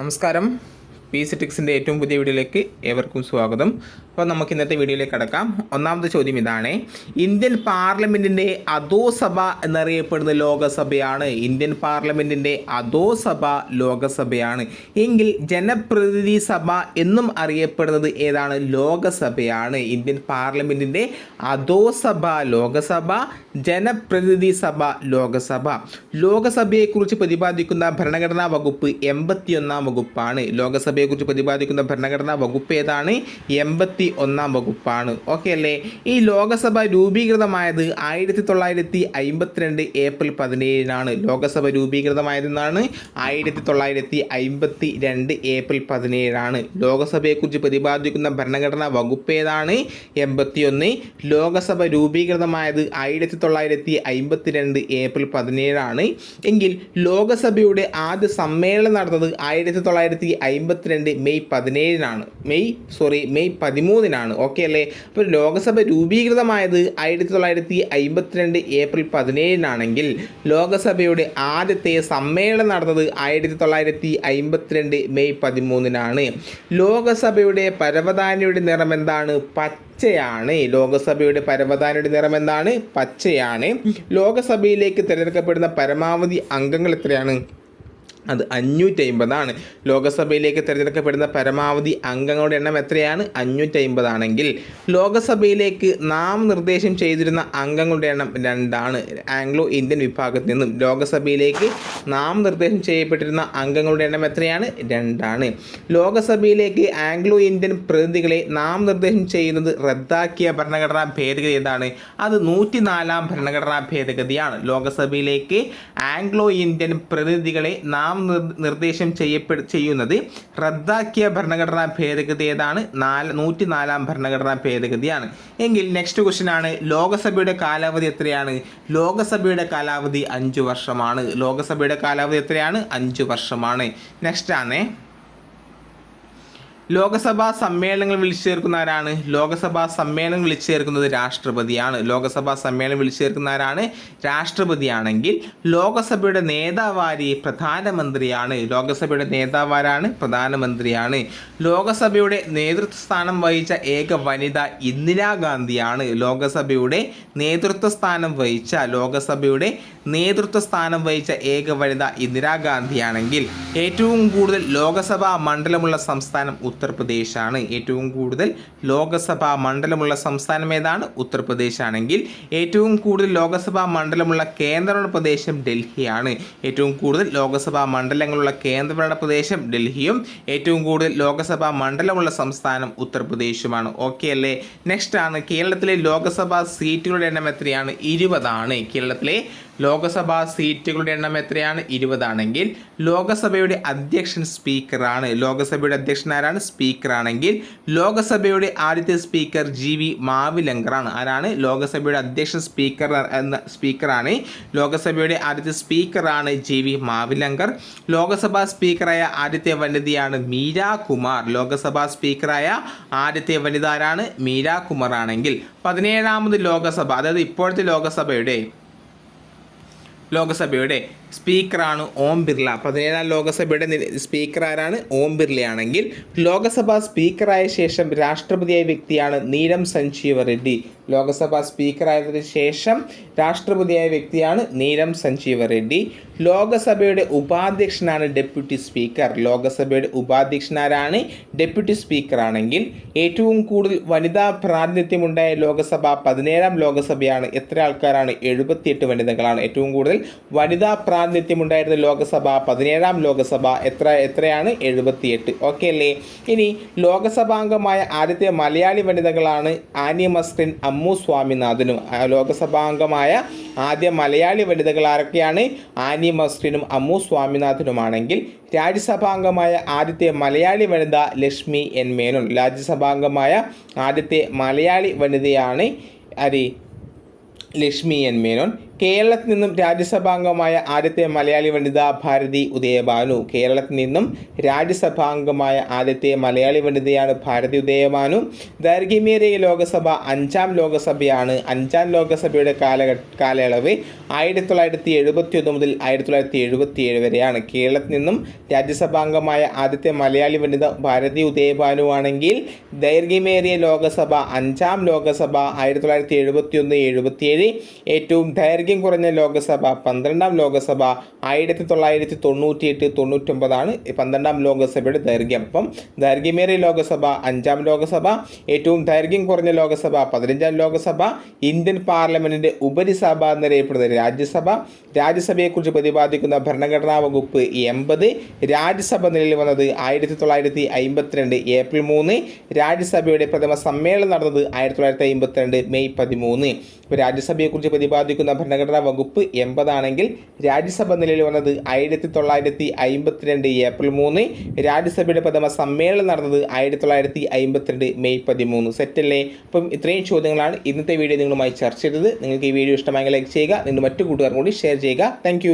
നമസ്കാരം. P C ടിക്സിന്റെ ഏറ്റവും പുതിയ വീഡിയോയിലേക്ക് ഏവർക്കും സ്വാഗതം. അപ്പോൾ നമുക്ക് ഇന്നത്തെ വീഡിയോയിലേക്ക് കടക്കാം. ഒന്നാമത്തെ ചോദ്യം ഇതാണ് ഇന്ത്യൻ പാർലമെന്റിന്റെ അധോസഭ എന്നറിയപ്പെടുന്ന ലോകസഭയാണ് ഇന്ത്യൻ പാർലമെന്റിന്റെ അധോസഭ ലോകസഭയാണ്. എങ്കിൽ ജനപ്രതിനിധി സഭ എന്നും അറിയപ്പെടുന്നത് ഏതാണ്? ലോകസഭയാണ്. ഇന്ത്യൻ പാർലമെന്റിന്റെ അധോസഭ ലോകസഭ ജനപ്രതിനിധി സഭ ലോകസഭ. ലോകസഭയെക്കുറിച്ച് പ്രതിപാദിക്കുന്ന ഭരണഘടനാ വകുപ്പ് എൺപത്തിയൊന്നാം വകുപ്പാണ്. ലോകസഭയെക്കുറിച്ച് പ്രതിപാദിക്കുന്ന ഭരണഘടനാ വകുപ്പ് ഏതാണ്? എൺപത്തി ഒന്നാം വകുപ്പാണ്. ഓക്കെ അല്ലേ? ഈ ലോകസഭ രൂപീകൃതമായത് ആയിരത്തി തൊള്ളായിരത്തി അമ്പത്തിരണ്ട് ഏപ്രിൽ പതിനേഴിനാണ്. ലോകസഭ രൂപീകൃതമായതെന്നാണ്? ആയിരത്തി തൊള്ളായിരത്തി അമ്പത്തി രണ്ട് ഏപ്രിൽ പതിനേഴാണ്. ലോകസഭയെക്കുറിച്ച് പ്രതിപാദിക്കുന്ന ഭരണഘടനാ വകുപ്പ് ഏതാണ്? എൺപത്തിയൊന്ന്. ലോകസഭ രൂപീകൃതമായത് ആയിരത്തി തൊള്ളായിരത്തി അമ്പത്തിരണ്ട് ഏപ്രിൽ പതിനേഴാണ്. എങ്കിൽ ലോകസഭയുടെ ആദ്യ സമ്മേളനം നടന്നത് ആയിരത്തി തൊള്ളായിരത്തി അമ്പത്തിരണ്ട് മെയ് പതിനേഴിനാണ്. മെയ് സോറി മെയ് പതിമൂന്നിനാണ്. ഓക്കെ അല്ലേ? അപ്പോൾ ലോകസഭ രൂപീകൃതമായത് ആയിരത്തി തൊള്ളായിരത്തി അമ്പത്തിരണ്ട് ഏപ്രിൽ പതിനേഴിനാണെങ്കിൽ ലോകസഭയുടെ ആദ്യത്തെ സമ്മേളനം നടന്നത് ആയിരത്തി തൊള്ളായിരത്തി അമ്പത്തിരണ്ട് മെയ് പതിമൂന്നിനാണ്. ലോകസഭയുടെ പരവതാനിയുടെ നിറം എന്താണ്? പച്ചയാണ്. ലോകസഭയുടെ പരവതാനിയുടെ നിറം എന്താണ്? പച്ചയാണ്. ലോകസഭയിലേക്ക് തിരഞ്ഞെടുക്കപ്പെടുന്ന പരമാവധി അംഗങ്ങൾ എത്രയാണ്? അത് അഞ്ഞൂറ്റി അമ്പതാണ് ലോകസഭയിലേക്ക് തിരഞ്ഞെടുക്കപ്പെടുന്ന പരമാവധി അംഗങ്ങളുടെ എണ്ണം എത്രയാണ്? അഞ്ഞൂറ്റി അമ്പതാണെങ്കിൽ ലോകസഭയിലേക്ക് നാമനിർദ്ദേശം ചെയ്തിരുന്ന അംഗങ്ങളുടെ എണ്ണം രണ്ടാണ്. ആംഗ്ലോ ഇന്ത്യൻ വിഭാഗത്തിൽ നിന്നും ലോകസഭയിലേക്ക് നാമനിർദ്ദേശം ചെയ്യപ്പെട്ടിരുന്ന അംഗങ്ങളുടെ എണ്ണം എത്രയാണ്? രണ്ടാണ്. ലോകസഭയിലേക്ക് ആംഗ്ലോ ഇന്ത്യൻ പ്രതിനിധികളെ നാമനിർദ്ദേശം ചെയ്യുന്നത് റദ്ദാക്കിയ ഭരണഘടനാ ഭേദഗതി ഏതാണ് അത് നൂറ്റിനാലാം ഭരണഘടനാ ഭേദഗതിയാണ്. ലോകസഭയിലേക്ക് ആംഗ്ലോ ഇന്ത്യൻ പ്രതിനിധികളെ നാം നിർദ്ദേശം ചെയ്യപ്പെടു ചെയ്യുന്നത് റദ്ദാക്കിയ ഭരണഘടനാ ഭേദഗതി ഏതാണ്? നാല് നൂറ്റി നാലാം ഭരണഘടനാ ഭേദഗതിയാണ്. എങ്കിൽ നെക്സ്റ്റ് ക്വസ്റ്റ്യൻ ആണ്. ലോകസഭയുടെ കാലാവധി എത്രയാണ്? ലോകസഭയുടെ കാലാവധി അഞ്ച് വർഷമാണ്. ലോകസഭയുടെ കാലാവധി എത്രയാണ്? അഞ്ച് വർഷമാണ്. നെക്സ്റ്റ് ആണ്. ലോകസഭാ സമ്മേളനങ്ങൾ വിളിച്ചു ചേർക്കുന്ന ആരാണ് ലോകസഭാ സമ്മേളനം വിളിച്ചു ചേർക്കുന്നത് രാഷ്ട്രപതിയാണ്. ലോകസഭാ സമ്മേളനം വിളിച്ചു ചേർക്കുന്ന ആരാണ് രാഷ്ട്രപതിയാണെങ്കിൽ ലോകസഭയുടെ നേതാവാരി പ്രധാനമന്ത്രിയാണ്. ലോകസഭയുടെ നേതാവാരാണ് പ്രധാനമന്ത്രിയാണ്. ലോകസഭയുടെ നേതൃത്വ സ്ഥാനം വഹിച്ച ഏക വനിത ഇന്ദിരാഗാന്ധിയാണ്. ലോകസഭയുടെ നേതൃത്വ സ്ഥാനം വഹിച്ച ലോകസഭയുടെ നേതൃത്വ സ്ഥാനം വഹിച്ച ഏക വനിത ഇന്ദിരാഗാന്ധിയാണെങ്കിൽ ഏറ്റവും കൂടുതൽ ലോകസഭാ മണ്ഡലമുള്ള സംസ്ഥാനം ഉത്തർപ്രദേശാണ്. ഏറ്റവും കൂടുതൽ ലോകസഭാ മണ്ഡലമുള്ള സംസ്ഥാനം ഏതാണ്? ഉത്തർപ്രദേശാണെങ്കിൽ ഏറ്റവും കൂടുതൽ ലോകസഭാ മണ്ഡലമുള്ള കേന്ദ്രഭരണ പ്രദേശം ഡൽഹിയാണ്. ഏറ്റവും കൂടുതൽ ലോകസഭാ മണ്ഡലങ്ങളുള്ള കേന്ദ്രഭരണ പ്രദേശം ഡൽഹിയും ഏറ്റവും കൂടുതൽ ലോകസഭാ മണ്ഡലമുള്ള സംസ്ഥാനം ഉത്തർപ്രദേശുമാണ്. ഓക്കെ അല്ലേ? നെക്സ്റ്റ് ആണ്. കേരളത്തിലെ ലോകസഭാ സീറ്റുകളുടെ എണ്ണം എത്രയാണ്? ഇരുപതാണ്. കേരളത്തിലെ ലോകസഭാ സീറ്റുകളുടെ എണ്ണം എത്രയാണ്? ഇരുപതാണെങ്കിൽ ലോകസഭയുടെ അധ്യക്ഷൻ സ്പീക്കറാണ്. ലോകസഭയുടെ അധ്യക്ഷൻ ആരാണ്? സ്പീക്കറാണെങ്കിൽ ലോകസഭയുടെ ആദ്യത്തെ സ്പീക്കർ ജി വി മാവിലങ്കറാണ്. ആരാണ്? ലോകസഭയുടെ അധ്യക്ഷൻ സ്പീക്കർ എന്ന സ്പീക്കറാണ്. ലോകസഭയുടെ ആദ്യത്തെ സ്പീക്കറാണ് ജി വി മാവിലങ്കർ. ലോകസഭാ സ്പീക്കറായ ആദ്യത്തെ വനിതയാണ് മീര കുമാർ. ലോകസഭാ സ്പീക്കറായ ആദ്യത്തെ വനിത ആരാണ് മീര കുമാർ ആണെങ്കിൽ പതിനേഴാമത് ലോകസഭ അതായത് ഇപ്പോഴത്തെ ലോകസഭയുടെ ലോകസഭയുടെ സ്പീക്കറാണ് ഓം ബിർള. പതിനേഴാം ലോകസഭയുടെ സ്പീക്കർ ആരാണ് ഓം ബിർളയാണെങ്കിൽ ലോകസഭാ സ്പീക്കറായ ശേഷം രാഷ്ട്രപതിയായ വ്യക്തിയാണ് നീലം സഞ്ജീവ റെഡ്ഡി. ലോകസഭാ സ്പീക്കറായതിനു ശേഷം രാഷ്ട്രപതിയായ വ്യക്തിയാണ് നീലം സഞ്ജീവ റെഡ്ഡി. ലോകസഭയുടെ ഉപാധ്യക്ഷനാണ് ഡെപ്യൂട്ടി സ്പീക്കർ. ലോകസഭയുടെ ഉപാധ്യക്ഷനാരാണ് ഡെപ്യൂട്ടി സ്പീക്കറാണെങ്കിൽ ഏറ്റവും കൂടുതൽ വനിതാ പ്രാതിനിധ്യമുണ്ടായ ലോകസഭ പതിനേഴാം ലോകസഭയാണ്. എത്ര ആൾക്കാരാണ്? എഴുപത്തിയെട്ട് വനിതകളാണ്. ഏറ്റവും കൂടുതൽ വനിതാ പ്രാതിനിധ്യമുണ്ടായിരുന്ന ലോകസഭ പതിനേഴാം ലോകസഭ എത്ര എത്രയാണ്? എഴുപത്തിയെട്ട്. ഓക്കെ അല്ലേ? ഇനി ലോകസഭാംഗമായ ആദ്യത്തെ മലയാളി വനിതകളാണ് ആനി മസ്ക്രിൻ അമ്മു സ്വാമിനാഥനും. ലോകസഭാംഗമായ ആദ്യ മലയാളി വനിതകൾ ആരൊക്കെയാണ്? ആനി മസ്ക്രിനും അമ്മു സ്വാമിനാഥനുമാണെങ്കിൽ രാജ്യസഭാംഗമായ ആദ്യത്തെ മലയാളി വനിത ലക്ഷ്മി എൻ മേനോൻ. രാജ്യസഭാംഗമായ ആദ്യത്തെ മലയാളി വനിതയാണ് അരി ലക്ഷ്മി എൻ മേനോൻ. കേരളത്തിൽ നിന്നും രാജ്യസഭാംഗമായ ആദ്യത്തെ മലയാളി വനിത ഭാരതി ഉദയഭാനു. കേരളത്തിൽ നിന്നും രാജ്യസഭാംഗമായ ആദ്യത്തെ മലയാളി വനിതയാണ് ഭാരതി ഉദയഭാനു. ദൈർഘ്യമേറിയ ലോകസഭ അഞ്ചാം ലോകസഭയാണ്. അഞ്ചാം ലോകസഭയുടെ കാലഘട്ട കാലയളവ് ആയിരത്തി തൊള്ളായിരത്തി എഴുപത്തി ഒന്ന് മുതൽ ആയിരത്തി തൊള്ളായിരത്തി എഴുപത്തി ഏഴ് വരെയാണ്. കേരളത്തിൽ നിന്നും രാജ്യസഭാംഗമായ ആദ്യത്തെ മലയാളി വനിത ഭാരതി ഉദയഭാനു ആണെങ്കിൽ ദൈർഘ്യമേറിയ ലോകസഭ അഞ്ചാം ലോകസഭ ആയിരത്തി തൊള്ളായിരത്തി എഴുപത്തി ഒന്ന് എഴുപത്തിയേഴ് ഏറ്റവും ദൈർഘ്യം കുറഞ്ഞ ലോകസഭ പന്ത്രണ്ടാം ലോകസഭ ആയിരത്തി തൊള്ളായിരത്തി തൊണ്ണൂറ്റി എട്ട് തൊണ്ണൂറ്റൊമ്പതാണ് പന്ത്രണ്ടാം ലോകസഭയുടെ ദൈർഘ്യം. അപ്പം ദൈർഘ്യമേറിയ ലോകസഭ അഞ്ചാം ലോകസഭ ഏറ്റവും ദൈർഘ്യം കുറഞ്ഞ ലോകസഭ പതിനഞ്ചാം ലോകസഭ ഇന്ത്യൻ പാർലമെന്റിന്റെ ഉപരിസഭ എന്നറിയപ്പെടുന്ന രാജ്യസഭ. രാജ്യസഭയെക്കുറിച്ച് പ്രതിപാദിക്കുന്ന ഭരണഘടനാ വകുപ്പ് എൺപത്. രാജ്യസഭ നിലയിൽ വന്നത് ആയിരത്തി തൊള്ളായിരത്തി അമ്പത്തിരണ്ട് ഏപ്രിൽ മൂന്ന്. രാജ്യസഭയുടെ പ്രഥമ സമ്മേളനം നടന്നത് ആയിരത്തി തൊള്ളായിരത്തി അമ്പത്തിരണ്ട് മെയ് പതിമൂന്ന്. രാജ്യസഭയെക്കുറിച്ച് പ്രതിപാദിക്കുന്ന ഭരണഘടനാ വകുപ്പ് എൺപതാണെങ്കിൽ രാജ്യസഭ നിലയിൽ വന്നത് ആയിരത്തി തൊള്ളായിരത്തി അമ്പത്തിരണ്ട് ഏപ്രിൽ മൂന്ന്. രാജ്യസഭയുടെ പ്രഥമ സമ്മേളനം നടന്നത് ആയിരത്തി തൊള്ളായിരത്തി അമ്പത്തിരണ്ട് മെയ് പതിമൂന്ന്. സെറ്റല്ലേ അപ്പം ഇത്രയും ചോദ്യങ്ങളാണ് ഇന്നത്തെ വീഡിയോ നിങ്ങളുമായി ചർച്ച ചെയ്തത്. നിങ്ങൾക്ക് ഈ വീഡിയോ ഇഷ്ടമായെങ്കിൽ ലൈക്ക് ചെയ്യുക. നിങ്ങൾ മറ്റു കൂട്ടുകാർക്കും കൂടി ഷെയർ ചെയ്യുക. താങ്ക്